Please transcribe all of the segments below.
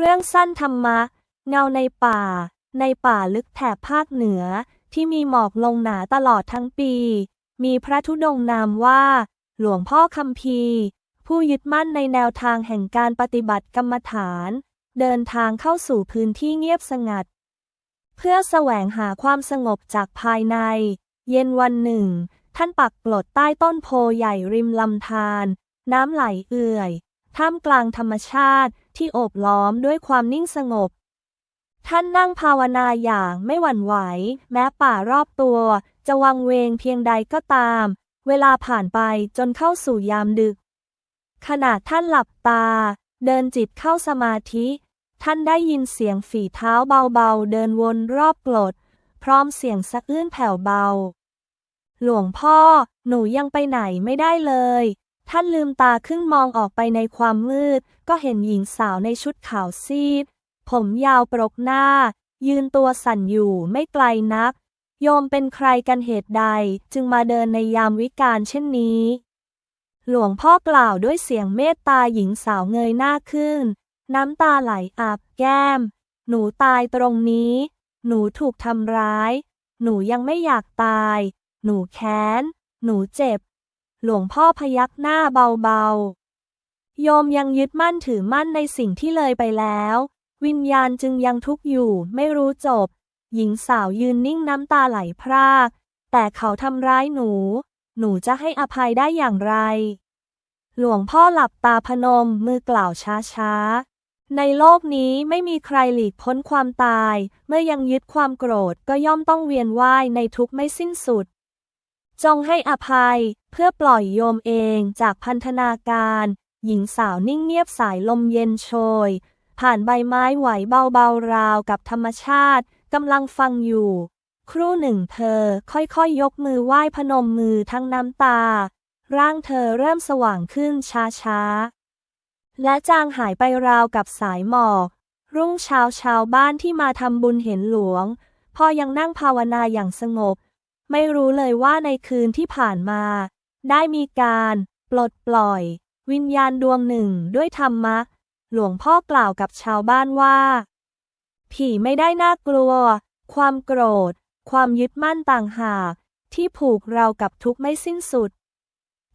เรื่องสั้นธรรมะ เงาในป่า ในป่าลึกแถบภาคเหนือ ที่มีหมอกลงหนาตลอดทั้งปี มีพระธุดงค์นามว่า หลวงพ่อคำพีผู้ยึดมั่นในแนวทางแห่งการปฏิบัติกรรมฐาน เดินทางเข้าสู่พื้นที่เงียบสงัด เพื่อแสวงหาความสงบจากภายใน เย็นวันหนึ่ง ท่านปักกลดใต้ต้นโพใหญ่ริมลำธารน้ำไหลเอื่อย ท่ามกลางธรรมชาติ ที่โอบล้อมด้วยความนิ่งสงบ ท่านนั่งภาวนาอย่างไม่หวั่นไหว แม้ป่ารอบตัว จะวังเวงเพียงใดก็ตาม เวลาผ่านไปจนเข้าสู่ยามดึก ขณะท่านหลับตา เดินจิตเข้าสมาธิ ท่านได้ยินเสียงฝีเท้าเบาๆ เดินวนรอบกลดพร้อมเสียงสะอื้นแผ่วเบา หลวงพ่อ หนูยังไปไหนไม่ได้เลย ท่านลืมตาขึ้นมองออกไปในความมืด ก็เห็นหญิงสาวในชุดขาวซีด ผมยาวปรกหน้า ยืนตัวสั่นอยู่ไม่ไกลนัก โยมเป็นใครกันเหตุใดจึงมาเดินในยามวิกาลเช่นนี้ หลวงพ่อกล่าวด้วยเสียงเมตตาหญิงสาวเงยหน้าขึ้น น้ำตาไหลอาบแก้ม หนูตายตรงนี้ หนูถูกทำร้าย หนูยังไม่อยากตาย หนูแค้น หนูเจ็บ หลวงพ่อพยักหน้าเบาๆ โยมยังยึดมั่นถือมั่นในสิ่งที่เลยไปแล้ว วิญญาณจึงยังทุกข์อยู่ไม่รู้จบ หญิงสาวยืนนิ่งน้ำตาไหลพราก แต่เขาทำร้ายหนู หนูจะให้อภัยได้อย่างไร หลวงพ่อหลับตาพนมมือกล่าวช้าๆ ในโลกนี้ไม่มีใครหลีกพ้นความตาย เมื่อยังยึดความโกรธก็ย่อมต้องเวียนว่ายในทุกข์ไม่สิ้นสุด จงให้อภัยเพื่อปล่อยโยมเองจากพันธนาการ หญิงสาวนิ่งเงียบสายลมเย็นโชย ผ่านใบไม้ไหวเบาๆราวกับธรรมชาติกำลังฟังอยู่ ครู่หนึ่งเธอค่อยๆยยกมือไหว้พนมมือทั้งน้ำตา ร่างเธอเริ่มสว่างขึ้นช้าๆ และจางหายไปราวกับสายหมอกรุ่งเช้าชาวบ้านที่มาทำบุญเห็นหลวง พอยังนั่งภาวนาอย่างสงบ ไม่รู้เลยว่าในคืนที่ผ่านมา ได้มีการปลดปล่อย วิญญาณดวงหนึ่งด้วยธรรมะ หลวงพ่อกล่าวกับชาวบ้านว่า ผีไม่ได้น่ากลัว ความโกรธ ความยึดมั่นต่างหากที่ผูกเรากับทุกข์ไม่สิ้นสุด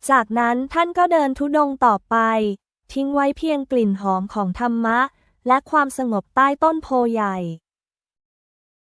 จากนั้นท่านก็เดินทุดงต่อไป ทิ้งไว้เพียงกลิ่นหอมของธรรมะ และความสงบใต้ต้นโพใหญ่